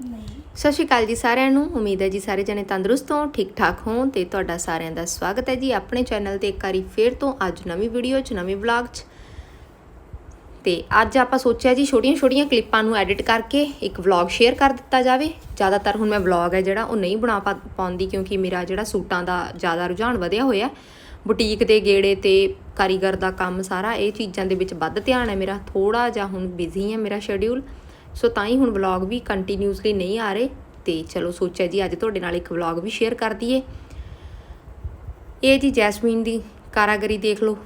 ਸਤਿ ਸ਼੍ਰੀ ਅਕਾਲ ਜੀ ਸਾਰਿਆਂ ਨੂੰ। ਉਮੀਦ ਹੈ ਜੀ ਸਾਰੇ ਜਣੇ ਤੰਦਰੁਸਤ ਹੋ ਠੀਕ ਠਾਕ ਹੋ ਤੇ ਤੁਹਾਡਾ ਸਾਰਿਆਂ ਦਾ ਸਵਾਗਤ ਹੈ ਜੀ ਆਪਣੇ ਚੈਨਲ ਤੇ ਇੱਕ ਵਾਰੀ ਫੇਰ ਤੋਂ ਅੱਜ ਨਵੀਂ ਵੀਡੀਓ 'ਚ, ਨਵੇਂ ਵਲੌਗ 'ਚ। ਤੇ ਅੱਜ ਆਪਾਂ ਸੋਚਿਆ ਜੀ ਛੋਟੀਆਂ-ਛੋਟੀਆਂ ਕਲਿੱਪਾਂ ਨੂੰ ਐਡਿਟ ਕਰਕੇ ਇੱਕ ਵਲੌਗ ਸ਼ੇਅਰ ਕਰ ਦਿੱਤਾ ਜਾਵੇ। ਜ਼ਿਆਦਾਤਰ ਹੁਣ ਮੈਂ ਵਲੌਗ ਹੈ ਜਿਹੜਾ ਉਹ ਨਹੀਂ ਬਣਾ ਪਾ- ਪਾਉਂਦੀ ਕਿਉਂਕਿ ਮੇਰਾ ਜਿਹੜਾ ਸੂਟਾਂ ਦਾ ਜ਼ਿਆਦਾ ਰੁਝਾਨ ਵਧਿਆ ਹੋਇਆ। ਬੁਟੀਕ ਦੇ ਗੇੜੇ ਤੇ ਕਾਰੀਗਰ ਦਾ ਕੰਮ ਸਾਰਾ ਇਹ ਚੀਜ਼ਾਂ ਦੇ ਵਿੱਚ ਵੱਧ ਧਿਆਨ ਹੈ ਮੇਰਾ। ਥੋੜਾ ਜਿਹਾ ਹੁਣ ਬਿਜ਼ੀ ਹੈ ਮੇਰਾ ਸ਼ੈਡਿਊਲ ਸੋ ਤਾਂ ਹੀ ਹੁਣ ਵਲੌਗ ਵੀ ਕੰਟੀਨਿਊਸਲੀ ਨਹੀਂ ਆ ਰਹੇ ਤੇ ਚਲੋ ਸੋਚਿਆ ਜੀ ਅੱਜ ਤੁਹਾਡੇ ਨਾਲ ਇੱਕ ਵਲੌਗ ਵੀ ਸ਼ੇਅਰ ਕਰ ਦਈਏ। ਇਹ ਜੀ ਜੈਸਮੀਨ ਦੀ ਕਾਰਾਗਰੀ ਦੇਖ ਲਓ।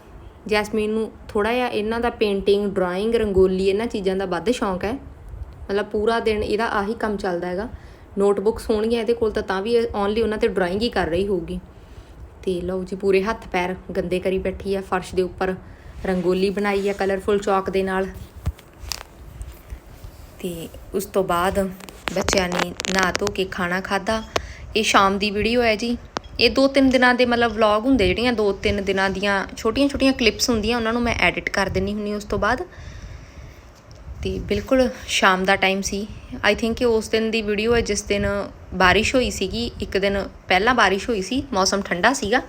ਜੈਸਮੀਨ ਨੂੰ ਥੋੜਾ ਜਿਹਾ ਇਹਨਾਂ ਦਾ ਪੇਂਟਿੰਗ ਡਰਾਇੰਗ ਰੰਗੋਲੀ ਇਹਨਾਂ ਚੀਜ਼ਾਂ ਦਾ ਵੱਧ ਸ਼ੌਂਕ ਹੈ। ਮਤਲਬ ਪੂਰਾ ਦਿਨ ਇਹਦਾ ਆਹੀ ਕੰਮ ਚੱਲਦਾ ਹੈਗਾ। ਨੋਟਬੁੱਕਸ ਹੋਣਗੀਆਂ ਇਹਦੇ ਕੋਲ ਤਾਂ ਤਾਂ ਵੀ ਓਨਲੀ ਉਹਨਾਂ ਤੇ ਡਰਾਇੰਗ ਹੀ ਕਰ ਰਹੀ ਹੋਊਗੀ। ਤੇ ਲਓ ਜੀ ਪੂਰੇ ਹੱਥ ਪੈਰ ਗੰਦੇ ਕਰੀ ਬੈਠੀ ਆ, ਫਰਸ਼ ਦੇ ਉੱਪਰ ਰੰਗੋਲੀ ਬਣਾਈ ਆ ਕਲਰਫੁਲ ਚੌਕ ਦੇ ਨਾਲ। ਤੇ ਉਸ ਤੋਂ ਬਾਅਦ ਬੱਚਿਆਂ ਨੇ ਨਹਾ ਧੋ ਕੇ ਖਾਣਾ ਖਾਦਾ ਇਹ ਸ਼ਾਮ ਦੀ ਵੀਡੀਓ ਹੈ ਜੀ। ਇਹ ਦੋ ਤਿੰਨ ਦਿਨਾਂ ਦੇ ਮਤਲਬ ਵਲੌਗ ਹੁੰਦੇ ਜਿਹੜੀਆਂ ਦੋ ਤਿੰਨ ਦਿਨਾਂ ਦੀਆਂ ਛੋਟੀਆਂ ਛੋਟੀਆਂ ਕਲਿੱਪਸ ਹੁੰਦੀਆਂ, ਉਹਨਾਂ ਨੂੰ ਮੈਂ ਐਡਿਟ ਕਰ ਦਿੰਨੀ ਹੁੰਨੀ ਉਸ ਤੋਂ ਬਾਅਦ। ਤੇ ਬਿਲਕੁਲ ਸ਼ਾਮ ਦਾ ਟਾਈਮ ਸੀ। ਆਈ ਥਿੰਕ ਕਿ ਉਸ ਦਿਨ ਦੀ ਵੀਡੀਓ ਹੈ ਜਿਸ ਦਿਨ ਬਾਰਿਸ਼ ਹੋਈ ਸੀਗੀ, ਇੱਕ ਦਿਨ ਪਹਿਲਾਂ ਬਾਰਿਸ਼ ਹੋਈ ਸੀ, ਮੌਸਮ ਠੰਡਾ ਸੀਗਾ।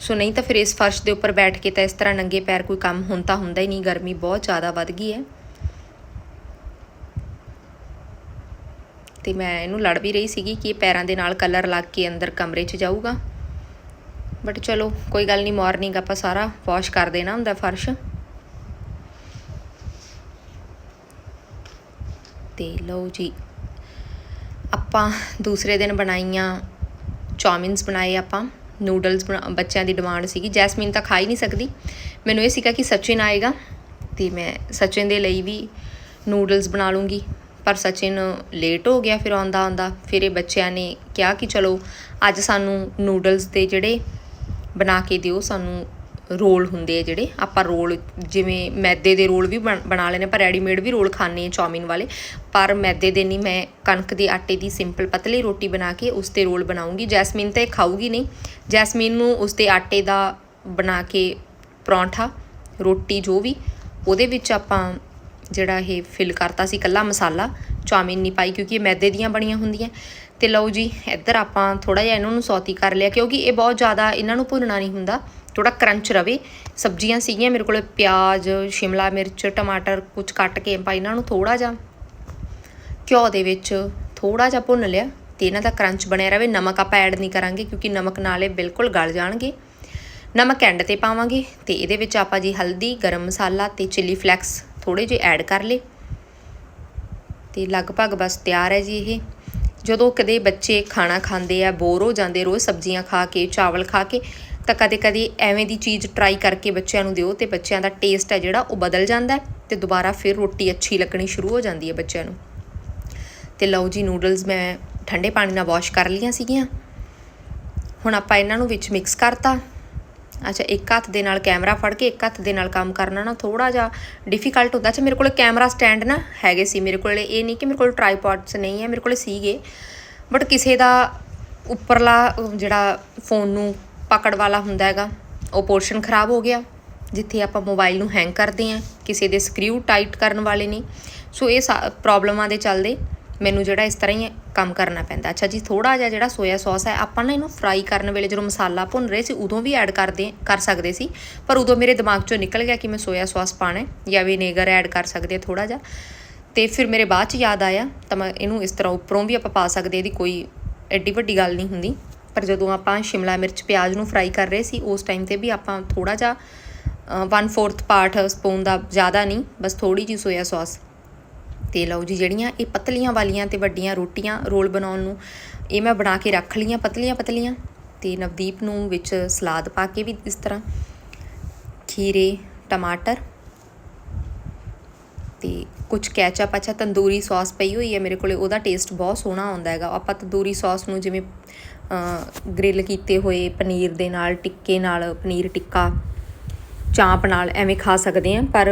ਸੋ ਨਹੀਂ ਤਾਂ ਫਿਰ ਇਸ ਫਰਸ਼ ਦੇ ਉੱਪਰ ਬੈਠ ਕੇ ਤਾਂ ਇਸ ਤਰ੍ਹਾਂ ਨੰਗੇ ਪੈਰ ਕੋਈ ਕੰਮ ਹੁਣ ਤਾਂ ਹੁੰਦਾ ਹੀ ਨਹੀਂ, ਗਰਮੀ ਬਹੁਤ ਜ਼ਿਆਦਾ ਵੱਧ ਗਈ ਹੈ। ਤੇ ਮੈਂ ਇਹਨੂੰ ਲੜ ਵੀ ਰਹੀ ਸੀਗੀ ਕਿ ਇਹ ਪੈਰਾਂ ਦੇ ਨਾਲ ਕਲਰ ਲੱਗ ਕੇ ਅੰਦਰ ਕਮਰੇ 'ਚ ਜਾਊਗਾ। ਬਟ ਚਲੋ, ਕੋਈ ਗੱਲ ਨਹੀਂ ਮਾਰਨਿੰਗ ਆਪਾਂ ਸਾਰਾ ਵਾਸ਼ ਕਰ ਦੇਣਾ ਹੁੰਦਾ ਫਰਸ਼। ਤੇ ਲਓ ਜੀ, ਆਪਾਂ ਦੂਸਰੇ ਦਿਨ ਬਣਾਈਆਂ ਚੌਮਿਨਸ ਬਣਾਏ ਆਪਾਂ। ਨੂਡਲਸ ਬੱਚਿਆਂ ਦੀ ਡਿਮਾਂਡ ਸੀਗੀ। ਜੈਸਮੀਨ ਤਾਂ ਖਾ ਹੀ ਨਹੀਂ ਸਕਦੀ। ਮੈਨੂੰ ਇਹ ਸੀਗਾ ਕਿ ਸਚਿਨ ਆਏਗਾ ਤੇ ਮੈਂ ਸਚਿਨ ਦੇ ਲਈ ਵੀ ਨੂਡਲਸ ਬਣਾ ਲੂੰਗੀ। ਪਰ ਸਚਿਨ ਲੇਟ ਹੋ ਗਿਆ ਫਿਰ ਆਉਂਦਾ ਆਉਂਦਾ। ਫਿਰ ਇਹ ਬੱਚਿਆਂ ਨੇ ਕਿਹਾ ਕਿ ਚਲੋ, ਅੱਜ ਸਾਨੂੰ ਨੂਡਲਸ ਦੇ ਜਿਹੜੇ ਬਣਾ ਕੇ ਦਿਓ, ਸਾਨੂੰ ਰੋਲ ਹੁੰਦੇ ਆ ਜਿਹੜੇ। ਆਪਾਂ ਰੋਲ ਜਿਵੇਂ ਮੈਦੇ ਦੇ ਰੋਲ ਵੀ ਬਣ- ਬਣਾ ਲੈਨੇ ਪਰ ਰੈਡੀਮੇਡ ਵੀ ਰੋਲ ਖਾਣੇ ਆ ਚੌਮਿਨ ਵਾਲੇ। ਪਰ ਮੈਦੇ ਦੇ ਨਹੀਂ, ਮੈਂ ਕਣਕ ਦੇ ਆਟੇ ਦੀ ਸਿੰਪਲ ਪਤਲੀ ਰੋਟੀ ਬਣਾ ਕੇ ਉਸ ਤੇ ਰੋਲ ਬਣਾਉਂਗੀ। ਜੈਸਮੀਨ ਤਾਂ ਇਹ ਖਾਊਗੀ ਨਹੀਂ। ਜੈਸਮੀਨ ਨੂੰ ਉਸ ਦੇ ਆਟੇ ਦਾ ਬਣਾ ਕੇ ਪਰੌਂਠਾ, ਰੋਟੀ ਜੋ ਵੀ, ਉਹਦੇ ਵਿੱਚ ਆਪਾਂ ਜਿਹੜਾ ਇਹ ਫਿਲ ਕਰਤਾ ਸੀ ਕੱਲਾ ਮਸਾਲਾ ਚੌਮਿਨ ਨਹੀਂ ਪਾਈ ਕਿਉਂਕਿ ਇਹ ਮੈਦੇ ਦੀਆਂ ਬਣੀਆਂ ਹੁੰਦੀਆਂ। ਤੇ ਲਓ ਜੀ, ਇੱਧਰ ਆਪਾਂ ਥੋੜਾ ਜਿਹਾ ਇਹਨਾਂ ਨੂੰ ਸੌਤੀ ਕਰ ਲਿਆ, ਕਿਉਂਕਿ ਇਹ ਬਹੁਤ ਜ਼ਿਆਦਾ ਇਹਨਾਂ ਨੂੰ ਭੁੰਨਣਾ ਨਹੀਂ ਹੁੰਦਾ। ਥੋੜਾ ਕਰੰਚ ਰਵੇ। ਸਬਜ਼ੀਆਂ ਸੀਗੀਆਂ ਮੇਰੇ ਕੋਲ ਪਿਆਜ਼, ਸ਼ਿਮਲਾ ਮਿਰਚ, ਟਮਾਟਰ ਕੁਝ ਕੱਟ ਕੇ ਆਪਾਂ ਇਹਨਾਂ ਨੂੰ ਥੋੜਾ ਜਿਹਾ ਘਿਓ ਦੇ ਵਿੱਚ ਥੋੜਾ ਜਿਹਾ ਭੁੰਨ ਲਿਆ ਤੇ ਇਹਨਾਂ ਦਾ ਕਰੰਚ ਬਣਿਆ ਰਵੇ। ਨਮਕ ਆਪਾਂ ਐਡ ਨਹੀਂ ਕਰਾਂਗੇ ਕਿਉਂਕਿ ਨਮਕ ਨਾਲੇ ਬਿਲਕੁਲ ਗਲ ਜਾਣਗੇ। ਨਮਕ ਐਂਡ ਤੇ ਪਾਵਾਂਗੇ ਤੇ ਇਹਦੇ ਵਿੱਚ ਆਪਾਂ ਜੀ ਹਲਦੀ, ਗਰਮ ਮਸਾਲਾ ਤੇ ਚਿੱਲੀ ਫਲੈਕਸ ਥੋੜੇ ਜਿਹੇ ਐਡ ਕਰ ਲਏ। ਤੇ ਲਗਭਗ ਬਸ ਤਿਆਰ ਹੈ ਜੀ ਇਹ। ਜਦੋਂ ਕਦੇ ਬੱਚੇ ਖਾਣਾ ਖਾਂਦੇ ਆ ਬੋਰ ਹੋ ਜਾਂਦੇ, ਰੋਜ਼ ਸਬਜ਼ੀਆਂ ਖਾ ਕੇ, ਚਾਵਲ ਖਾ ਕੇ, ਤਾਂ ਕਦੇ ਕਦੇ ਐਵੇਂ ਦੀ ਚੀਜ਼ ਟਰਾਈ ਕਰਕੇ ਬੱਚਿਆਂ ਨੂੰ ਦਿਓ ਤੇ ਬੱਚਿਆਂ ਦਾ ਟੇਸਟ ਹੈ ਜਿਹੜਾ ਉਹ ਬਦਲ ਜਾਂਦਾ ਹੈ ਤੇ ਦੁਬਾਰਾ ਫਿਰ ਰੋਟੀ ਅੱਛੀ ਲੱਗਣੀ ਸ਼ੁਰੂ ਹੋ ਜਾਂਦੀ ਹੈ ਬੱਚਿਆਂ ਨੂੰ। ਤੇ ਲਓ ਜੀ ਨੂਡਲਸ ਮੈਂ ਠੰਡੇ ਪਾਣੀ ਨਾਲ ਵਾਸ਼ ਕਰ ਲਈਆਂ ਸੀਗੀਆਂ। ਹੁਣ ਆਪਾਂ ਇਹਨਾਂ ਨੂੰ ਵਿੱਚ ਮਿਕਸ ਕਰਤਾ। ਅੱਛਾ, ਇੱਕ ਹੱਥ ਦੇ ਨਾਲ ਕੈਮਰਾ ਫੜ ਕੇ, ਇੱਕ ਹੱਥ ਦੇ ਨਾਲ ਕੰਮ ਕਰਨਾ ਨਾ ਥੋੜਾ ਜਿਹਾ ਡਿਫਿਕਲਟ ਹੁੰਦਾ। ਅੱਛਾ, ਮੇਰੇ ਕੋਲ ਕੈਮਰਾ ਸਟੈਂਡ ਨਾ ਹੈਗੇ ਸੀ। ਮੇਰੇ ਕੋਲ ਇਹ ਨਹੀਂ ਕਿ ਮੇਰੇ ਕੋਲ ਟ੍ਰਾਈਪੋਡਸ ਨਹੀਂ ਹੈ, ਮੇਰੇ ਕੋਲ ਸੀਗੇ। ਬਟ ਕਿਸੇ ਦਾ ਉੱਪਰਲਾ ਜਿਹੜਾ ਫੋਨ ਨੂੰ ਪਕੜ ਵਾਲਾ ਹੁੰਦਾ ਹੈਗਾ, ਉਹ ਪੋਰਸ਼ਨ ਖਰਾਬ ਹੋ ਗਿਆ, ਜਿੱਥੇ ਆਪਾਂ ਮੋਬਾਈਲ ਨੂੰ ਹੈਂਗ ਕਰਦੇ ਆ ਕਿਸੇ ਦੇ ਸਕਰੂ ਟਾਈਟ ਕਰਨ ਵਾਲੇ ਨਹੀਂ। ਸੋ ਇਹ ਪ੍ਰੋਬਲਮਾਂ ਦੇ ਚੱਲਦੇ। ਮੈਨੂੰ ਜਿਹੜਾ ਇਸ ਤਰ੍ਹਾਂ ਹੀ ਕੰਮ ਕਰਨਾ ਪੈਂਦਾ। ਅੱਛਾ ਜੀ ਥੋੜਾ ਜਿਹਾ ਜਿਹੜਾ ਸੋਇਆ ਸੌਸ ਹੈ, ਆਪਾਂ ਨਾ ਇਹਨੂੰ ਫਰਾਈ ਕਰਨ ਵੇਲੇ ਜਦੋਂ ਮਸਾਲਾ ਭੁੰਨ ਰਹੇ ਸੀ, ਉਦੋਂ ਵੀ ਐਡ ਕਰਦੇ, ਕਰ ਸਕਦੇ ਸੀ। ਪਰ ਉਦੋਂ ਮੇਰੇ ਦਿਮਾਗ ਚੋਂ ਨਿਕਲ ਗਿਆ ਕਿ ਮੈਂ ਸੋਇਆ ਸੌਸ ਪਾਣਾ ਹੈ ਜਾਂ ਵਿਨੇਗਰ ਐਡ ਕਰ ਸਕਦੇ ਆ ਥੋੜਾ ਜਿਹਾ। ਤੇ ਫਿਰ ਮੇਰੇ ਬਾਅਦ ਚ ਯਾਦ ਆਇਆ, ਤਾਂ ਮੈਂ ਇਹਨੂੰ ਇਸ ਤਰ੍ਹਾਂ ਉੱਪਰੋਂ ਵੀ ਆਪਾਂ ਪਾ ਸਕਦੇ, ਇਹਦੀ ਕੋਈ ਐਡੀ ਵੱਡੀ ਗੱਲ ਨਹੀਂ ਹੁੰਦੀ। ਪਰ ਜਦੋਂ ਆਪਾਂ ਸ਼ਿਮਲਾ ਮਿਰਚ, ਪਿਆਜ਼ ਨੂੰ ਫਰਾਈ ਕਰ ਰਹੇ ਸੀ, ਉਸ ਟਾਈਮ ਤੇ ਵੀ ਆਪਾਂ ਥੋੜਾ ਜਿਹਾ 1/4 ਪਾਰਟ ਸਪੂਨ ਦਾ ਜ਼ਿਆਦਾ ਨਹੀਂ, ਬਸ ਥੋੜੀ ਜੀ ਸੋਇਆ ਸੌਸ ਤੇ ਲਓ ਜੀ ਜਿਹੜੀਆਂ ਇਹ ਪਤਲੀਆਂ ਵਾਲੀਆਂ ਤੇ ਵੱਡੀਆਂ ਰੋਟੀਆਂ ਰੋਲ ਬਣਾਉਣ ਨੂੰ, ਇਹ ਮੈਂ ਬਣਾ ਕੇ ਰੱਖ ਲਈਆਂ ਪਤਲੀਆਂ ਪਤਲੀਆਂ ਤੇ ਨਵਦੀਪ ਨੂੰ ਵਿੱਚ ਸਲਾਦ ਪਾ ਕੇ ਵੀ ਇਸ ਤਰ੍ਹਾਂ, ਖੀਰੇ, ਟਮਾਟਰ ਤੇ ਕੁਝ ਕੈਚਅਪ ਅੱਛਾ ਤੰਦੂਰੀ ਸੌਸ ਪਈ ਹੋਈ ਹੈ ਮੇਰੇ ਕੋਲੇ, ਉਹਦਾ ਟੇਸਟ ਬਹੁਤ ਸੋਹਣਾ ਆਉਂਦਾ ਹੈਗਾ। ਆਪਾਂ ਤੰਦੂਰੀ ਸੌਸ ਨੂੰ ਜਿਵੇਂ ਗ੍ਰਿਲ ਕੀਤੇ ਹੋਏ ਪਨੀਰ ਦੇ ਨਾਲ, ਟਿੱਕੇ ਨਾਲ, ਪਨੀਰ ਟਿੱਕਾ, ਚਾਂਪ ਨਾਲ ਐਵੇਂ ਖਾ ਸਕਦੇ ਆ ਪਰ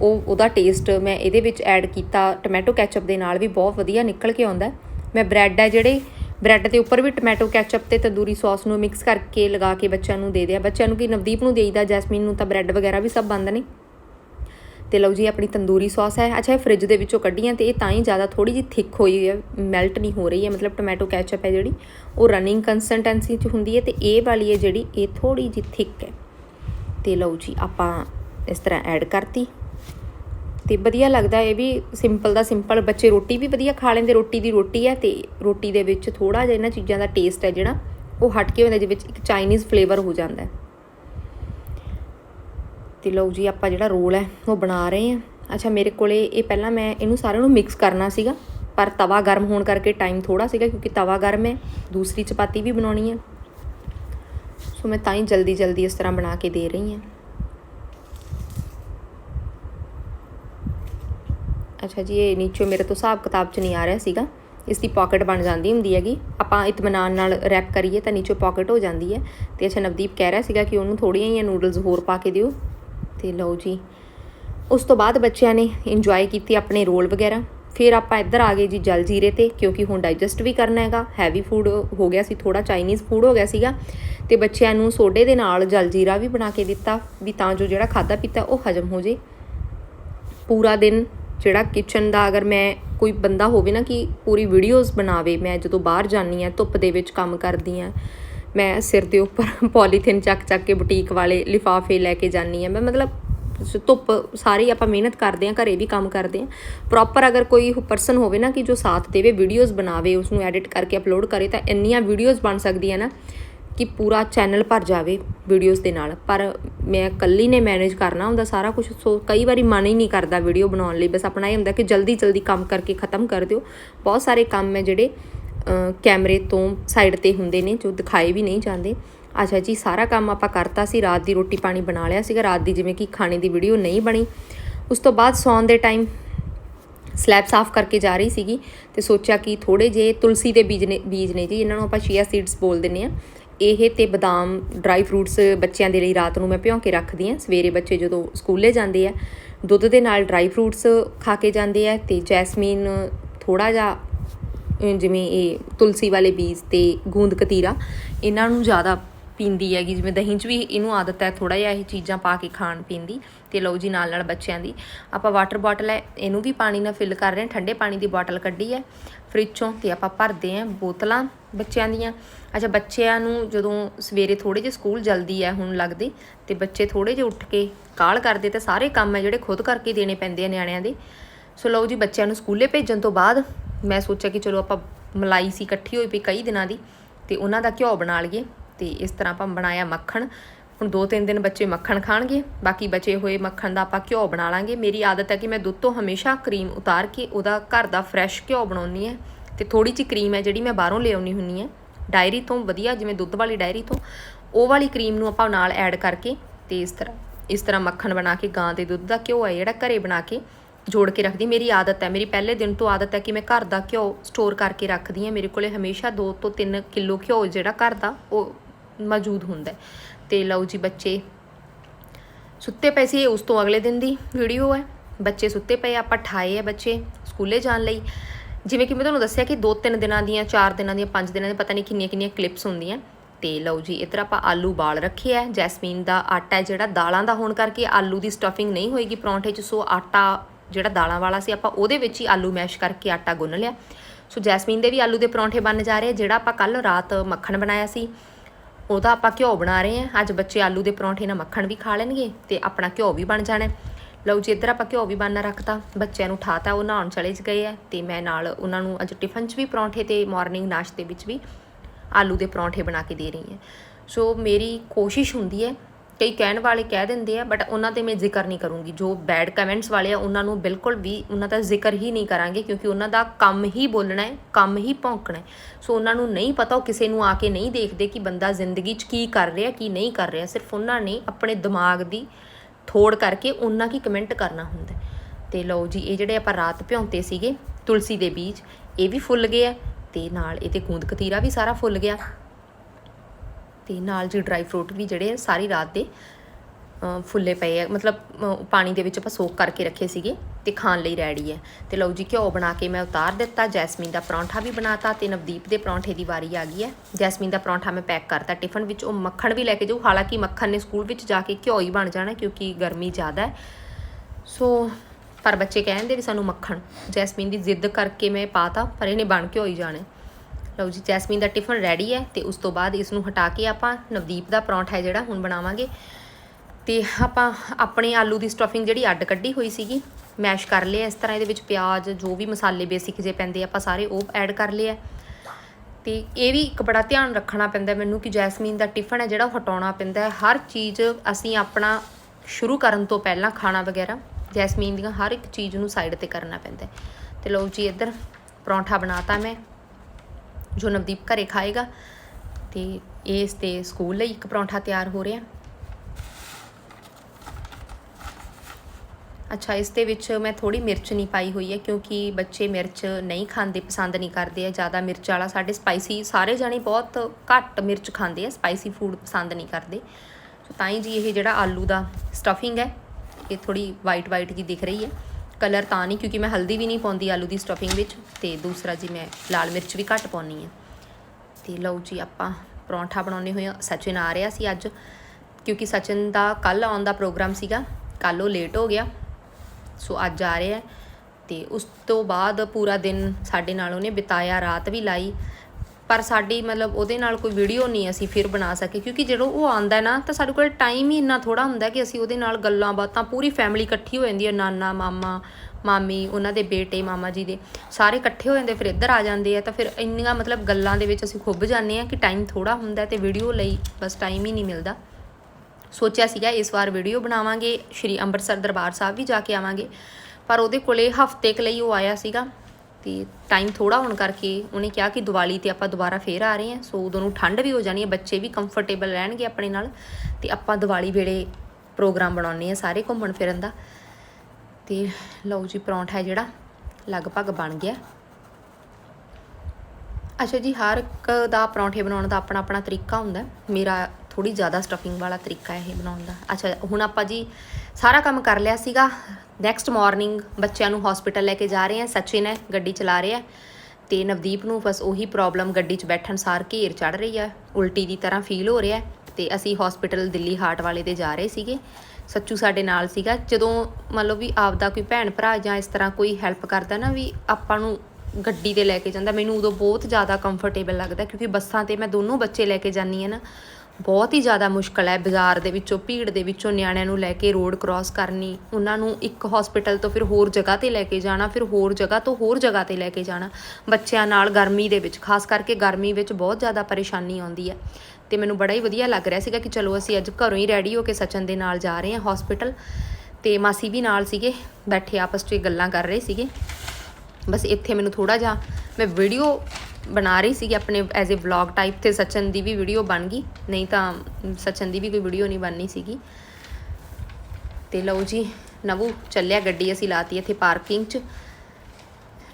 ਉਹ ਉਹਦਾ ਟੇਸਟ ਮੈਂ ਇਹਦੇ ਵਿੱਚ ਐਡ ਕੀਤਾ ਟੋਮੈਟੋ ਕੈਚਅਪ ਦੇ ਨਾਲ ਵੀ ਬਹੁਤ ਵਧੀਆ ਨਿਕਲ ਕੇ ਆਉਂਦਾ ਮੈਂ ਬ੍ਰੈਡ ਹੈ ਜਿਹੜੇ ਬ੍ਰੈਡ ਦੇ ਉੱਪਰ ਵੀ ਟੋਮੈਟੋ ਕੈਚਅਪ ਤੇ ਤੰਦੂਰੀ ਸੌਸ ਨੂੰ ਮਿਕਸ ਕਰਕੇ ਲਗਾ ਕੇ ਬੱਚਿਆਂ ਨੂੰ ਦੇ ਦਿਆ। ਬੱਚਿਆਂ ਨੂੰ ਕੀ ਨਵਦੀਪ ਨੂੰ ਦੇਈਦਾ, ਜੈਸਮੀਨ ਨੂੰ ਤਾਂ ਬ੍ਰੈਡ ਵਗੈਰਾ ਵੀ ਸਭ ਬੰਦ ਨੇ। ਤੇ ਲਓ ਜੀ, ਆਪਣੀ ਤੰਦੂਰੀ ਸੌਸ ਹੈ। ਅੱਛਾ, ਇਹ ਫ੍ਰਿਜ ਦੇ ਵਿੱਚੋਂ ਕੱਢੀਆਂ ਤੇ ਇਹ ਤਾਂ ਹੀ ਜ਼ਿਆਦਾ ਥੋੜੀ ਜਿਹੀ ਥਿਕ ਹੋਈ ਹੈ ਮੈਲਟ ਨਹੀਂ ਹੋ ਰਹੀ ਹੈ। ਮਤਲਬ ਟੋਮੈਟੋ ਕੈਚਅਪ ਹੈ ਜਿਹੜੀ, ਉਹ ਰਨਿੰਗ ਕੰਸਿਸਟੈਂਸੀ 'ਚ ਹੁੰਦੀ ਹੈ ਤੇ ਇਹ ਵਾਲੀ ਹੈ ਜਿਹੜੀ, ਇਹ ਥੋੜੀ ਜਿਹੀ ਥਿਕ ਹੈ। ਤੇ ਲਓ ਜੀ, ਆਪਾਂ ਇਸ ਤਰ੍ਹਾਂ ਐਡ ਕਰਤੀ। ਤੇ ਵਧੀਆ ਲੱਗਦਾ ਇਹ ਵੀ ਸਿੰਪਲ ਦਾ ਸਿੰਪਲ ਬੱਚੇ ਰੋਟੀ ਵੀ ਵਧੀਆ ਖਾ ਲੈਂਦੇ, ਰੋਟੀ ਦੀ ਰੋਟੀ ਹੈ ਤੇ ਰੋਟੀ ਦੇ ਵਿੱਚ ਥੋੜਾ ਜਿਹਾ ਇਹਨਾਂ ਚੀਜ਼ਾਂ ਦਾ ਟੇਸਟ ਹੈ ਜਿਹੜਾ, ਉਹ ਹਟ ਕੇ ਹੁੰਦਾ ਜਿਹਦੇ ਵਿੱਚ ਇੱਕ ਚਾਈਨੀਜ਼ ਫਲੇਵਰ ਹੋ ਜਾਂਦਾ ਹੈ। ਤੇ ਲਓ ਜੀ, ਆਪਾਂ ਜਿਹੜਾ ਰੋਲ ਹੈ, ਉਹ ਬਣਾ ਰਹੇ ਹਾਂ। ਅੱਛਾ, ਮੇਰੇ ਕੋਲੇ ਇਹ ਪਹਿਲਾਂ ਮੈਂ ਇਹਨੂੰ ਸਾਰਿਆਂ ਨੂੰ ਮਿਕਸ ਕਰਨਾ ਸੀਗਾ, ਪਰ ਤਵਾ ਗਰਮ ਹੋਣ ਕਰਕੇ ਟਾਈਮ ਥੋੜਾ ਸੀਗਾ ਕਿਉਂਕਿ ਤਵਾ ਗਰਮ ਹੈ, ਦੂਸਰੀ ਚਪਾਤੀ ਵੀ ਬਣਾਉਣੀ ਹੈ। ਸੋ ਮੈਂ ਤਾਂ ਹੀ ਜਲਦੀ ਜਲਦੀ ਇਸ ਤਰ੍ਹਾਂ ਬਣਾ ਕੇ ਦੇ ਰਹੀ ਹਾਂ। ਅੱਛਾ ਜੀ, ਇਹ ਨੀਚੇ ਮੇਰੇ ਤੋਂ ਹਿਸਾਬ ਕਿਤਾਬ ਚ ਨਹੀਂ ਆ ਰਿਹਾ ਸੀਗਾ। ਇਸ ਦੀ ਪਾਕਟ ਬਣ ਜਾਂਦੀ ਹੁੰਦੀ ਹੈਗੀ। ਆਪਾਂ ਇਤਮਾਨਾਨ ਨਾਲ ਰੈਪ ਕਰੀਏ ਤਾਂ ਨੀਚੇ ਪਾਕਟ ਹੋ ਜਾਂਦੀ ਹੈ। ਤੇ ਅੱਛਾ, ਨਵਦੀਪ ਕਹਿ ਰਿਹਾ ਸੀਗਾ ਕਿ ਉਹਨੂੰ ਥੋੜੀਆਂ ਜਿਹੀਆਂ ਨੂਡਲਸ ਹੋਰ ਪਾ ਕੇ ਦਿਓ। ਤੇ ਲਓ ਜੀ, ਉਸ ਤੋਂ ਬਾਅਦ ਬੱਚਿਆਂ ਨੇ ਇੰਜੋਏ ਕੀਤੀ ਆਪਣੇ ਰੋਲ ਵਗੈਰਾ। ਫਿਰ ਆਪਾਂ ਇੱਧਰ ਆ ਗਏ ਜੀ ਜਲ ਜੀਰੇ ਤੇ, ਕਿਉਂਕਿ ਹੁਣ ਡਾਈਜੈਸਟ ਵੀ ਕਰਨਾ ਹੈਗਾ। ਹੈਵੀ ਫੂਡ ਹੋ ਗਿਆ ਸੀ ਥੋੜਾ ਚਾਈਨੀਜ਼ ਫੂਡ ਹੋ ਗਿਆ ਸੀਗਾ। ਤੇ ਬੱਚਿਆਂ ਨੂੰ ਸੋਡੇ ਦੇ ਨਾਲ ਜਲ ਜੀਰਾ ਵੀ ਬਣਾ ਕੇ ਦਿੱਤਾ, ਵੀ ਤਾਂ ਜੋ ਜਿਹੜਾ ਖਾਦਾ ਪੀਤਾ ਉਹ ਹਜਮ ਹੋ ਜੇ। ਪੂਰਾ ਦਿਨ ਜਿਹੜਾ ਕਿਚਨ ਦਾ ਅਗਰ ਮੈਂ ਕੋਈ ਬੰਦਾ ਹੋਵੇ ਨਾ ਕਿ ਪੂਰੀ ਵੀਡੀਓਜ਼ ਬਣਾਵੇ, ਮੈਂ ਜਦੋਂ ਬਾਹਰ ਜਾਂਦੀ ਆ ਧੁੱਪ ਦੇ ਵਿੱਚ ਕੰਮ ਕਰਦੀ ਆ ਮੈਂ ਸਿਰ ਦੇ ਉੱਪਰ ਪੋਲੀਥੀਨ ਚੱਕ ਚੱਕ ਕੇ ਬੁਟੀਕ ਵਾਲੇ ਲਿਫਾਫੇ ਲੈ ਕੇ ਜਾਂਦੀ ਆ ਮੈਂ ਮਤਲਬ ਧੁੱਪ ਸਾਰੀ ਆਪਾਂ ਮਿਹਨਤ ਕਰਦੇ ਆ ਘਰੇ ਵੀ ਕੰਮ ਕਰਦੇ ਆ ਪ੍ਰੋਪਰ ਅਗਰ ਕੋਈ ਪਰਸਨ ਹੋਵੇ ਨਾ ਕਿ ਜੋ ਸਾਥ ਦੇਵੇ ਵੀਡੀਓਜ਼ ਬਣਾਵੇ ਉਸ ਨੂੰ ਐਡਿਟ ਕਰਕੇ ਅਪਲੋਡ ਕਰੇ, ਤਾਂ ਇੰਨੀਆਂ ਵੀਡੀਓਜ਼ ਬਣ ਸਕਦੀਆਂ ਨਾ। ਕਿ ਪੂਰਾ ਚੈਨਲ ਭਰ ਜਾਵੇ ਵੀਡੀਓਜ਼ ਦੇ ਨਾਲ। ਪਰ ਮੈਂ ਇਕੱਲੀ ਨੇ ਮੈਨੇਜ ਕਰਨਾ ਹੁੰਦਾ ਸਾਰਾ ਕੁਝ ਸੋ ਕਈ ਵਾਰੀ ਮਨ ਹੀ ਨਹੀਂ ਕਰਦਾ ਵੀਡੀਓ ਬਣਾਉਣ ਲਈ। ਬਸ ਆਪਣਾ ਇਹ ਹੁੰਦਾ ਕਿ ਜਲਦੀ ਜਲਦੀ ਕੰਮ ਕਰਕੇ ਖਤਮ ਕਰ ਦਿਓ। ਬਹੁਤ ਸਾਰੇ ਕੰਮ ਹੈ ਜਿਹੜੇ ਕੈਮਰੇ ਤੋਂ ਸਾਈਡ ਤੇ ਹੁੰਦੇ ਨੇ, ਜੋ ਦਿਖਾਏ ਵੀ ਨਹੀਂ ਜਾਂਦੇ। ਅੱਛਾ ਜੀ, ਸਾਰਾ ਕੰਮ ਆਪਾਂ ਕਰਤਾ ਸੀ, ਰਾਤ ਦੀ ਰੋਟੀ ਪਾਣੀ ਬਣਾ ਲਿਆ ਸੀਗਾ। ਰਾਤ ਦੀ ਜਿਵੇਂ ਕਿ ਖਾਣੇ ਦੀ ਵੀਡੀਓ ਨਹੀਂ ਬਣੀ। ਉਸ ਤੋਂ ਬਾਅਦ ਸੌਣ ਦੇ ਟਾਈਮ ਸਲੈਬ ਸਾਫ਼ ਕਰਕੇ ਜਾ ਰਹੀ ਸੀਗੀ ਤੇ ਸੋਚਿਆ ਕਿ ਥੋੜੇ ਜੇ ਤੁਲਸੀ ਦੇ ਬੀਜ ਨੇ ਬੀਜ ਨੇ ਜੀ, ਇਹਨਾਂ ਨੂੰ ਆਪਾਂ ਸ਼ੀਆ ਸੀਡਸ ਬੋਲ ਦਿੰਨੇ ਆ ਇਹ ਤੇ ਬਦਾਮ ਡਰਾਈ ਫਰੂਟਸ ਬੱਚਿਆਂ ਦੇ ਲਈ ਰਾਤ ਨੂੰ ਮੈਂ ਭਿਉਂ ਕੇ ਰੱਖਦੀ ਆ ਸਵੇਰੇ ਬੱਚੇ ਜਦੋਂ ਸਕੂਲੇ ਜਾਂਦੇ ਆ, ਦੁੱਧ ਦੇ ਨਾਲ ਡਰਾਈ ਫਰੂਟਸ ਖਾ ਕੇ ਜਾਂਦੇ ਆ ਤੇ ਜੈਸਮੀਨ ਥੋੜਾ ਜਿਹਾ ਜਿਵੇਂ ਇਹ ਤੁਲਸੀ ਵਾਲੇ ਬੀਜ ਤੇ ਗੂੰਦ ਕਤੀਰਾ, ਇਹਨਾਂ ਨੂੰ ਜ਼ਿਆਦਾ ਪੀਂਦੀ ਹੈਗੀ। ਜਿਵੇਂ ਦਹੀਂ 'ਚ ਵੀ ਇਹਨੂੰ ਆਦਤ ਹੈ ਥੋੜਾ ਜਿਹਾ ਇਹ ਚੀਜ਼ਾਂ ਪਾ ਕੇ ਖਾਣ ਪੀਣ ਦੀ ਤੇ ਲਓ ਜੀ ਨਾਲ ਨਾਲ ਬੱਚਿਆਂ ਦੀ। ਆਪਾਂ ਵਾਟਰ ਬੋਟਲ ਹੈ, ਇਹਨੂੰ ਵੀ ਪਾਣੀ ਨਾਲ ਫਿਲ ਕਰ ਰਹੇ ਹਾਂ। ਠੰਡੇ ਪਾਣੀ ਦੀ ਬੋਟਲ ਕੱਢੀ ਹੈ। ਫ੍ਰਿਜ ਚੋਂ ਤੇ ਆਪਾਂ ਭਰਦੇ ਹਾਂ ਬੋਤਲਾਂ ਬੱਚਿਆਂ ਦੀਆਂ। ਅੱਛਾ, ਬੱਚਿਆਂ ਨੂੰ ਜਦੋਂ ਸਵੇਰੇ ਥੋੜੇ ਜਿਹੇ ਸਕੂਲ ਜਲਦੀ ਹੈ ਹੁਣ ਲੱਗਦੇ, ਤੇ ਬੱਚੇ ਥੋੜੇ ਜਿਹੇ ਉੱਠ ਕੇ ਕਾਲ ਕਰਦੇ, ਤੇ ਸਾਰੇ ਕੰਮ ਹੈ ਜਿਹੜੇ ਖੁਦ ਕਰਕੇ ਦੇਣੇ ਪੈਂਦੇ ਆ ਨਿਆਣਿਆਂ ਦੇ। ਸੋ ਲਓ ਜੀ, ਬੱਚਿਆਂ ਨੂੰ ਸਕੂਲੇ ਭੇਜਣ ਤੋਂ ਬਾਅਦ ਮੈਂ ਸੋਚਿਆ ਕਿ ਚਲੋ ਆਪਾਂ ਮਲਾਈ ਸੀ ਇਕੱਠੀ ਹੋਈ ਪਈ ਕਈ ਦਿਨਾਂ ਦੀ, ਤੇ ਉਹਨਾਂ ਦਾ ਘਿਓ ਬਣਾ ਲਈਏ, ਤੇ ਇਸ ਤਰ੍ਹਾਂ ਆਪਾਂ ਬਣਾਇਆ ਮੱਖਣ। ਹੁਣ ਦੋ ਤਿੰਨ ਦਿਨ ਬੱਚੇ ਮੱਖਣ ਖਾਣਗੇ, ਬਾਕੀ ਬਚੇ ਹੋਏ ਮੱਖਣ ਦਾ ਆਪਾਂ ਘਿਓ ਬਣਾ ਲਾਂਗੇ। ਮੇਰੀ ਆਦਤ ਹੈ ਕਿ ਮੈਂ ਦੁੱਧ ਤੋਂ ਹਮੇਸ਼ਾ ਕਰੀਮ ਉਤਾਰ ਕੇ ਉਹਦਾ ਘਰ ਦਾ ਫਰੈਸ਼ ਘਿਓ ਬਣਾਉਣੀ ਹੈ ਤੇ ਥੋੜੀ ਜਿਹੀ ਕਰੀਮ ਹੈ ਜਿਹੜੀ ਮੈਂ ਬਾਹਰੋਂ ਲਿਆਉਣੀ ਹੁੰਨੀ ਹੈ। ਡਾਇਰੀ ਤੋਂ ਵਧੀਆ, ਜਿਵੇਂ ਦੁੱਧ ਵਾਲੀ ਡਾਇਰੀ ਤੋਂ, ਉਹ ਵਾਲੀ ਕਰੀਮ ਨੂੰ ਆਪਾਂ ਨਾਲ ਐਡ ਕਰਕੇ ਤੇ ਇਸ ਤਰ੍ਹਾਂ ਇਸ ਤਰ੍ਹਾਂ ਮੱਖਣ ਬਣਾ ਕੇ ਗਾਂ ਦੇ ਦੁੱਧ ਦਾ ਘਿਓ ਹੈ ਜਿਹੜਾ ਘਰੇ ਬਣਾ ਕੇ ਜੋੜ ਕੇ ਰੱਖਦੀ। ਮੇਰੀ ਆਦਤ ਹੈ, ਮੇਰੀ ਪਹਿਲੇ ਦਿਨ ਤੋਂ ਆਦਤ ਹੈ ਕਿ ਮੈਂ ਘਰ ਦਾ ਘਿਓ ਸਟੋਰ ਕਰਕੇ ਰੱਖਦੀ ਹਾਂ। ਮੇਰੇ ਕੋਲੇ ਹਮੇਸ਼ਾ 2 ਤੋਂ 3 ਕਿਲੋ ਘਿਓ ਜਿਹੜਾ ਘਰ ਦਾ, ਉਹ ਮੌਜੂਦ ਹੁੰਦਾ ਤੇ ਲਓ ਜੀ ਬੱਚੇ। ਸੁੱਤੇ ਪਏ ਸੀ, ਉਸ ਤੋਂ ਅਗਲੇ ਦਿਨ ਦੀ ਵੀਡੀਓ ਹੈ। ਬੱਚੇ ਸੁੱਤੇ ਪਏ, ਆਪਾਂ ਠਾਏ ਆ ਬੱਚੇ ਸਕੂਲੇ ਜਾਣ ਲਈ। ਜਿਵੇਂ ਕਿ ਮੈਂ ਤੁਹਾਨੂੰ ਦੱਸਿਆ ਕਿ 2-3 ਦਿਨਾਂ ਦੀਆਂ 4 ਦਿਨਾਂ ਦੀਆਂ 5 ਦਿਨਾਂ ਦੀਆਂ, ਪਤਾ ਨਹੀਂ ਕਿੰਨੀਆਂ ਕਿੰਨੀਆਂ ਕਲਿੱਪਸ ਹੁੰਦੀਆਂ। ਤੇ ਲਓ ਜੀ, ਇੱਧਰ ਆਪਾਂ ਆਲੂ ਬਾਲ ਰੱਖੇ ਆ। ਜੈਸਮੀਨ ਦਾ ਆਟਾ ਜਿਹੜਾ ਦਾਲਾਂ ਦਾ ਹੋਣ ਕਰਕੇ ਆਲੂ ਦੀ ਸਟਫਿੰਗ ਨਹੀਂ ਹੋਏਗੀ ਪਰੌਂਠੇ 'ਚ। ਸੋ ਆਟਾ ਜਿਹੜਾ ਦਾਲਾਂ ਵਾਲਾ ਸੀ, ਆਪਾਂ ਉਹਦੇ ਵਿੱਚ ਹੀ ਆਲੂ ਮੈਸ਼ ਕਰਕੇ ਆਟਾ ਗੁੰਨ ਲਿਆ। ਸੋ ਜੈਸਮੀਨ ਦੇ ਵੀ ਆਲੂ ਦੇ ਪਰੌਂਠੇ ਬਣ ਜਾ ਰਹੇ ਜਿਹੜਾ ਆਪਾਂ ਕੱਲ ਰਾਤ ਮੱਖਣ ਬਣਾਇਆ ਸੀ। ਉਹਦਾ ਆਪਾਂ ਘਿਓ ਬਣਾ ਰਹੇ ਹਾਂ। ਅੱਜ ਬੱਚੇ ਆਲੂ ਦੇ ਪਰੌਂਠੇ ਨਾਲ ਮੱਖਣ ਵੀ ਖਾ ਲੈਣਗੇ ਤੇ ਆਪਣਾ ਘਿਓ ਵੀ ਬਣ ਜਾਣਾ ਲਓ ਜੀ, ਇੱਧਰ ਆਪਾਂ ਘਿਓ ਵੀ ਬਣਨਾ ਰੱਖਤਾ। ਬੱਚਿਆਂ ਨੂੰ ਉਠਾਤਾ ਉਹ ਨਹਾਉਣ ਚਲੇ ਗਏ ਆ ਤੇ ਮੈਂ ਨਾਲ ਉਹਨਾਂ ਨੂੰ ਅੱਜ ਟਿਫਨ 'ਚ ਵੀ ਪਰੌਂਠੇ ਤੇ ਮਾਰਨਿੰਗ ਨਾਸ਼ਤੇ ਵਿੱਚ ਵੀ ਆਲੂ ਦੇ ਪਰੌਂਠੇ ਬਣਾ ਕੇ ਦੇ ਰਹੀ ਹਾਂ। ਸੋ ਮੇਰੀ ਕੋਸ਼ਿਸ਼ ਹੁੰਦੀ ਹੈ ਕਈ ਕਹਿਣ ਵਾਲੇ ਕਹਿ ਦਿੰਦੇ ਆ ਬਟ ਉਹਨਾਂ ਤੇ ਮੈਂ ਜ਼ਿਕਰ ਨਹੀਂ ਕਰੂੰਗੀ। ਜੋ ਬੈਡ ਕਮੈਂਟਸ ਵਾਲੇ ਆ, ਉਹਨਾਂ ਨੂੰ ਬਿਲਕੁਲ ਵੀ ਉਹਨਾਂ ਦਾ ਜ਼ਿਕਰ ਹੀ ਨਹੀਂ ਕਰਾਂਗੇ, ਕਿਉਂਕਿ ਉਹਨਾਂ ਦਾ ਕੰਮ ਹੀ ਬੋਲਣਾ ਹੈ, ਕੰਮ ਹੀ ਭੌਂਕਣਾ ਹੈ। ਸੋ ਉਹਨਾਂ ਨੂੰ ਨਹੀਂ ਪਤਾ, ਉਹ ਕਿਸੇ ਨੂੰ ਆ ਕੇ ਨਹੀਂ ਦੇਖਦੇ ਕਿ ਬੰਦਾ ਜ਼ਿੰਦਗੀ 'ਚ ਕੀ ਕਰ ਰਿਹਾ, ਕੀ ਨਹੀਂ ਕਰ ਰਿਹਾ। ਸਿਰਫ ਉਹਨਾਂ ਨੇ ਆਪਣੇ ਦਿਮਾਗ ਦੀ ਥੋੜ ਕਰਕੇ ਉਹਨਾਂ ਕੀ ਕਮੈਂਟ ਕਰਨਾ ਹੁੰਦਾ ਹੈ। ਤੇ ਲਓ ਜੀ, ਇਹ ਜਿਹੜੇ ਆਪਾਂ ਰਾਤ ਭਿਉਂਤੇ ਸੀਗੇ, ਤੁਲਸੀ ਦੇ ਬੀਜ, ਇਹ ਵੀ ਫੁੱਲ ਗਏ ਆ, ਤੇ ਨਾਲ ਇਹ ਤੇ ਗੂੰਦ ਕਤੀਰਾ ਵੀ ਸਾਰਾ ਫੁੱਲ ਗਿਆ। ਤੇ ਨਾਲ ਜੀ ਡਰਾਈ ਫਰੂਟ ਵੀ ਜਿਹੜੇ ਸਾਰੀ ਰਾਤ ਦੇ ਫੁੱਲੇ ਪਏ ਆ। ਮਤਲਬ ਪਾਣੀ ਦੇ ਵਿੱਚ ਆਪਾਂ ਸੋਕ ਕਰਕੇ ਰੱਖੇ ਸੀਗੇ ਤੇ ਖਾਣ ਲਈ ਰੈਡੀ ਹੈ ਤੇ ਲਓ ਜੀ, ਘਿਓ ਬਣਾ ਕੇ ਮੈਂ ਉਤਾਰ ਦਿੱਤਾ, ਜੈਸਮੀਨ ਦਾ ਪਰੌਂਠਾ ਵੀ ਬਣਾਤਾ ਤੇ ਨਵਦੀਪ ਦੇ ਪਰੌਂਠੇ ਦੀ ਵਾਰੀ ਆ ਗਈ ਹੈ ਜੈਸਮੀਨ ਦਾ ਪਰੌਂਠਾ ਮੈਂ ਪੈਕ ਕਰਤਾ ਟਿਫਨ ਵਿੱਚ, ਉਹ ਮੱਖਣ ਵੀ ਲੈ ਕੇ ਜਾਊ ਹਾਲਾਂਕਿ ਮੱਖਣ ਨੇ ਸਕੂਲ ਵਿੱਚ ਜਾ ਕੇ ਘਿਓ ਹੀ ਬਣ ਜਾਣਾ ਕਿਉਂਕਿ ਗਰਮੀ ਜ਼ਿਆਦਾ ਹੈ। ਸੋ ਪਰ ਬੱਚੇ ਕਹਿੰਦੇ ਵੀ ਸਾਨੂੰ ਮੱਖਣ। ਜੈਸਮੀਨ ਦੀ ਜ਼ਿੱਦ ਕਰਕੇ ਮੈਂ ਪਾਤਾ, ਪਰ ਇਹਨੇ ਬਣ ਕੇ ਹੋਈ ਜਾਣੇ। ਲਓ ਜੀ, ਜੈਸਮੀਨ ਦਾ ਟਿਫਨ ਰੈਡੀ ਹੈ ਤੇ ਉਸ ਤੋਂ ਬਾਅਦ ਇਸ ਨੂੰ ਹਟਾ ਕੇ ਆਪਾਂ ਨਵਦੀਪ ਦਾ ਪਰੌਂਠਾ ਹੈ ਜਿਹੜਾ, ਹੁਣ ਬਣਾਵਾਂਗੇ। ਤੇ ਆਪਾਂ ਆਪਣੇ ਆਲੂ ਦੀ ਸਟਫਿੰਗ ਜਿਹੜੀ ਅੱਡ ਕੱਢੀ ਹੋਈ ਸੀਗੀ ਮੈਸ਼ ਕਰ ਲਿਆ ਇਸ ਤਰ੍ਹਾਂ ਇਹਦੇ ਵਿੱਚ ਪਿਆਜ਼, ਜੋ ਵੀ ਮਸਾਲੇ ਬੇਸਿਕ ਜੇ ਪੈਂਦੇ ਆਪਾਂ ਸਾਰੇ ਉਹ ਐਡ ਕਰ ਲਏ ਆ ਤੇ ਇਹ ਵੀ ਇੱਕ ਬੜਾ ਧਿਆਨ ਰੱਖਣਾ ਪੈਂਦਾ ਮੈਨੂੰ ਕਿ ਜੈਸਮੀਨ ਦਾ ਟਿਫਨ ਹੈ ਜਿਹੜਾ ਉਹ ਹਟਾਉਣਾ ਪੈਂਦਾ ਹਰ ਚੀਜ਼ ਅਸੀਂ ਆਪਣਾ ਸ਼ੁਰੂ ਕਰਨ ਤੋਂ ਪਹਿਲਾਂ ਖਾਣਾ ਵਗੈਰਾ, ਜੈਸਮੀਨ ਦੀਆਂ ਹਰ ਇੱਕ ਚੀਜ਼ ਨੂੰ ਸਾਈਡ ਤੇ ਕਰਨਾ ਪੈਂਦਾ ਹੈ। ਤੇ ਲਓ ਜੀ, ਇੱਧਰ ਪਰੌਂਠਾ ਬਣਾਤਾ ਮੈਂ। ਜੋ ਨਵਦੀਪ ਘਰੇ ਖਾਏਗਾ ਤੇ ਇਸ ਤੇ ਸਕੂਲ ਲਈ ਇੱਕ ਪਰੌਂਠਾ ਤਿਆਰ ਹੋ ਰਿਹਾ। ਅੱਛਾ, ਇਸ ਦੇ ਵਿੱਚ ਮੈਂ ਥੋੜੀ ਮਿਰਚ ਨਹੀਂ ਪਾਈ ਹੋਈ ਹੈ ਕਿਉਂਕਿ ਬੱਚੇ ਮਿਰਚ ਨਹੀਂ ਖਾਂਦੇ, ਪਸੰਦ ਨਹੀਂ ਕਰਦੇ ਆ। ਜ਼ਿਆਦਾ ਮਿਰਚ ਵਾਲਾ ਸਾਡੇ ਸਪਾਈਸੀ ਸਾਰੇ ਜਾਣੇ ਬਹੁਤ ਘੱਟ ਮਿਰਚ ਖਾਂਦੇ ਆ, ਸਪਾਈਸੀ ਫੂਡ ਪਸੰਦ ਨਹੀਂ ਕਰਦੇ। ਤਾਂ ਹੀ ਜੀ ਇਹ ਜਿਹੜਾ ਆਲੂ ਦਾ ਸਟਫਿੰਗ ਹੈ, ਇਹ ਥੋੜੀ ਵਾਈਟ ਵਾਈਟ ਜੀ ਦਿਖ ਰਹੀ ਹੈ। ਕਲਰ ਤਾਂ ਨਹੀਂ, ਕਿਉਂਕਿ ਮੈਂ ਹਲਦੀ ਵੀ ਨਹੀਂ ਪਾਉਂਦੀ ਆਲੂ ਦੀ ਸਟਫਿੰਗ ਵਿੱਚ ਤੇ ਦੂਸਰਾ ਜੀ ਮੈਂ ਲਾਲ ਮਿਰਚ ਵੀ ਘੱਟ ਪਾਉਣੀ ਹੈ। ਤੇ ਲਓ ਜੀ ਆਪਾਂ ਪਰੌਂਠਾ ਬਣਾਉਣੇ ਹੋਏ ਸਚਿਨ ਆ ਰਿਹਾ ਸੀ ਅੱਜ, ਕਿਉਂਕਿ ਸਚਿਨ ਦਾ ਕੱਲ ਆਉਣ ਦਾ ਪ੍ਰੋਗਰਾਮ ਸੀਗਾ। ਕੱਲ ਉਹ ਲੇਟ ਹੋ ਗਿਆ। ਸੋ ਅੱਜ ਆ ਰਿਹਾ ਹੈ। ਤੇ ਉਸ ਤੋਂ ਬਾਅਦ ਪੂਰਾ ਦਿਨ ਸਾਡੇ ਨਾਲ ਉਹਨੇ ਬਿਤਾਇਆ, ਰਾਤ ਵੀ ਲਾਈ। ਪਰ ਸਾਡੀ ਮਤਲਬ ਉਹਦੇ ਨਾਲ ਕੋਈ ਵੀਡੀਓ ਨਹੀਂ ਅਸੀਂ ਫਿਰ ਬਣਾ ਸਕੇ, ਕਿਉਂਕਿ ਜਦੋਂ ਉਹ ਆਉਂਦਾ ਨਾ, ਤਾਂ ਸਾਡੇ ਕੋਲ ਟਾਈਮ ਹੀ ਇੰਨਾ ਥੋੜਾ ਹੁੰਦਾ ਕਿ ਅਸੀਂ ਉਹਦੇ ਨਾਲ ਗੱਲਾਂ ਬਾਤਾਂ ਪੂਰੀ ਫੈਮਿਲੀ ਇਕੱਠੀ ਹੋ ਜਾਂਦੀ ਹੈ, ਨਾਨਾ, ਮਾਮਾ, ਮਾਮੀ, ਉਹਨਾਂ ਦੇ ਬੇਟੇ, ਮਾਮਾ ਜੀ ਦੇ, ਸਾਰੇ ਇਕੱਠੇ ਹੋ ਜਾਂਦੇ, ਫਿਰ ਇੱਧਰ ਆ ਜਾਂਦੇ ਆ ਤਾਂ ਫਿਰ ਇੰਨੀਆਂ ਮਤਲਬ ਗੱਲਾਂ ਦੇ ਵਿੱਚ ਅਸੀਂ ਖੁੱਭ ਜਾਂਦੇ ਆ ਕਿ ਟਾਈਮ ਥੋੜਾ ਹੁੰਦਾ ਤੇ ਵੀਡੀਓ ਲਈ ਬਸ ਟਾਈਮ ਹੀ ਨਹੀਂ ਮਿਲਦਾ। ਸੋਚਿਆ ਸੀਗਾ ਇਸ ਵਾਰ ਵੀਡੀਓ ਬਣਾਵਾਂਗੇ, ਸ਼੍ਰੀ ਅੰਮ੍ਰਿਤਸਰ ਦਰਬਾਰ ਸਾਹਿਬ ਵੀ ਜਾ ਕੇ ਆਵਾਂਗੇ, ਪਰ ਉਹਦੇ ਕੋਲੇ ਹਫ਼ਤੇ ਕੁ ਲਈ ਉਹ ਆਇਆ ਸੀਗਾ। ਤੇ ਟਾਈਮ ਥੋੜਾ ਹੋਣ ਕਰਕੇ ਉਹਨੇ ਕਿਹਾ ਕਿ ਦੀਵਾਲੀ ਤੇ ਆਪਾਂ ਦੁਬਾਰਾ ਫੇਰ ਆ ਰਹੇ ਹਾਂ। ਸੋ ਉਦੋਂ ਨੂੰ ਠੰਡ ਵੀ ਹੋ ਜਾਣੀ ਹੈ, ਬੱਚੇ ਵੀ ਕੰਫਰਟੇਬਲ ਰਹਿਣਗੇ ਆਪਣੇ ਨਾਲ। ਤੇ ਆਪਾਂ ਦੀਵਾਲੀ ਵੇਲੇ ਪ੍ਰੋਗਰਾਮ ਬਣਾਉਣੇ ਆ ਸਾਰੇ ਘੁੰਮਣ ਫਿਰਨ ਦਾ। ਤੇ ਲਓ ਜੀ, ਪਰੌਂਠਾ ਹੈ ਜਿਹੜਾ ਲਗਭਗ ਬਣ ਗਿਆ। ਅੱਛਾ ਜੀ, ਹਰ ਇੱਕ ਦਾ ਪਰੌਂਠੇ ਬਣਾਉਣ ਦਾ ਆਪਣਾ ਆਪਣਾ ਤਰੀਕਾ ਹੁੰਦਾ। ਮੇਰਾ ਥੋੜੀ ਜ਼ਿਆਦਾ ਸਟਫਿੰਗ ਵਾਲਾ ਤਰੀਕਾ ਇਹ ਬਣਾਉਣ ਦਾ। ਅੱਛਾ, ਹੁਣ ਆਪਾਂ ਜੀ ਸਾਰਾ ਕੰਮ ਕਰ ਲਿਆ ਸੀਗਾ। ਨੈਕਸਟ ਮਾਰਨਿੰਗ ਬੱਚਿਆਂ ਨੂੰ ਹਸਪੀਟਲ ਲੈ ਕੇ ਜਾ ਰਹੇ ਹਾਂ ਸਚਿਨ ਹੈ ਗੱਡੀ ਚਲਾ ਰਿਹਾ ਤੇ ਨਵਦੀਪ ਨੂੰ ਬਸ ਉਹੀ ਪ੍ਰੋਬਲਮ ਗੱਡੀ 'ਚ ਬੈਠਣ ਸਾਰ ਘੇਰ ਚੜ ਰਹੀ ਹੈ ਉਲਟੀ ਦੀ ਤਰ੍ਹਾਂ ਫੀਲ ਹੋ ਰਿਹਾ। ਹੈ ਤੇ ਅਸੀਂ ਹਸਪੀਟਲ ਦਿੱਲੀ ਹਾਰਟ ਵਾਲੇ ਦੇ ਜਾ ਰਹੇ ਸੀਗੇ। ਸੱਚੂ ਸਾਡੇ ਨਾਲ ਸੀਗਾ। ਜਦੋਂ ਮਤਲਬ ਵੀ ਆਪਦਾ ਕੋਈ ਭੈਣ ਭਰਾ ਜਾਂ ਇਸ ਤਰ੍ਹਾਂ ਕੋਈ ਹੈਲਪ ਕਰਦਾ ਨਾ ਵੀ ਆਪਾਂ ਨੂੰ ਗੱਡੀ ਤੇ ਲੈ ਕੇ ਜਾਂਦਾ, ਮੈਨੂੰ ਉਦੋਂ ਬਹੁਤ ਜ਼ਿਆਦਾ ਕੰਫਰਟੇਬਲ ਲੱਗਦਾ ਕਿਉਂਕਿ ਬੱਸਾਂ ਤੇ ਮੈਂ ਦੋਨੋਂ ਬੱਚੇ ਲੈ ਕੇ ਜਾਂਦੀ ਹਾਂ ਨਾ। ਬਹੁਤ ਹੀ ਜ਼ਿਆਦਾ ਮੁਸ਼ਕਲ ਹੈ ਬਾਜ਼ਾਰ ਦੇ ਵਿੱਚੋਂ, ਭੀੜ ਦੇ ਵਿੱਚੋਂ ਨਿਆਣਿਆਂ ਨੂੰ ਲੈ ਕੇ ਰੋਡ ਕ੍ਰਾਸ ਕਰਨੀ, ਉਹਨਾਂ ਨੂੰ ਇੱਕ ਹਸਪੀਟਲ ਤੋਂ ਫਿਰ ਹੋਰ ਜਗ੍ਹਾ ਤੇ ਲੈ ਕੇ ਜਾਣਾ, ਫਿਰ ਹੋਰ ਜਗ੍ਹਾ ਤੋਂ ਹੋਰ ਜਗ੍ਹਾ ਤੇ ਲੈ ਕੇ ਜਾਣਾ। ਬੱਚਿਆਂ ਨਾਲ ਗਰਮੀ ਦੇ ਵਿੱਚ, ਖਾਸ ਕਰਕੇ ਗਰਮੀ ਵਿੱਚ ਬਹੁਤ ਜ਼ਿਆਦਾ ਪਰੇਸ਼ਾਨੀ ਆਉਂਦੀ ਹੈ। ਤੇ ਮੈਨੂੰ ਬੜਾ ਹੀ ਵਧੀਆ ਲੱਗ ਰਿਹਾ ਸੀਗਾ ਕਿ ਚਲੋ ਅਸੀਂ ਅੱਜ ਘਰੋਂ ਹੀ ਰੈਡੀ ਹੋ ਕੇ ਸਚਨ ਦੇ ਨਾਲ ਜਾ ਰਹੇ ਹਾਂ ਹਸਪੀਟਲ ਤੇ ਮਾਸੀ ਵੀ ਨਾਲ ਸੀਗੇ, ਬੈਠੇ ਆਪਸ 'ਚ ਗੱਲਾਂ ਕਰ ਰਹੇ ਸੀਗੇ। ਬਸ ਇੱਥੇ ਮੈਨੂੰ ਥੋੜਾ ਜਿਹਾ ਮੈਂ ਵੀਡੀਓ ਬਣਾ ਰਹੀ ਸੀਗੀ ਆਪਣੇ ਐਜ਼ ਅ ਵਲੌਗ ਟਾਈਪ ਤੇ ਸਚਨ ਦੀ ਵੀ ਵੀਡੀਓ ਬਣ ਗਈ। ਨਹੀਂ ਤਾਂ ਸਚਨ ਦੀ ਵੀ ਕੋਈ ਵੀਡੀਓ ਨਹੀਂ ਬਣਨੀ ਸੀਗੀ। ਤੇ ਲਓ ਜੀ, ਨਵੂ ਚੱਲਿਆ ਗੱਡੀ ਅਸੀਂ ਲਾਤੀ ਇੱਥੇ ਪਾਰਕਿੰਗ 'ਚ।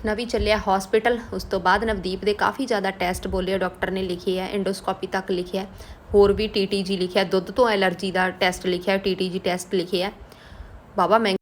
ਨਵੀ ਚੱਲਿਆ ਹਸਪੀਟਲ ਉਸ ਤੋਂ ਬਾਅਦ ਨਵਦੀਪ ਦੇ ਕਾਫੀ ਜ਼ਿਆਦਾ ਟੈਸਟ ਬੋਲੇ ਡਾਕਟਰ ਨੇ ਲਿਖੇ ਆ ਐਂਡੋਸਕੋਪੀ ਤੱਕ ਲਿਖਿਆ। ਹੋਰ ਵੀ ਟੀਟੀਜੀ ਲਿਖਿਆ, ਦੁੱਧ ਤੋਂ ਐਲਰਜੀ ਦਾ ਟੈਸਟ ਲਿਖਿਆ ਟੀਟੀਜੀ ਟੈਸਟ ਲਿਖਿਆ ਬਾਬਾ ਮੈਂ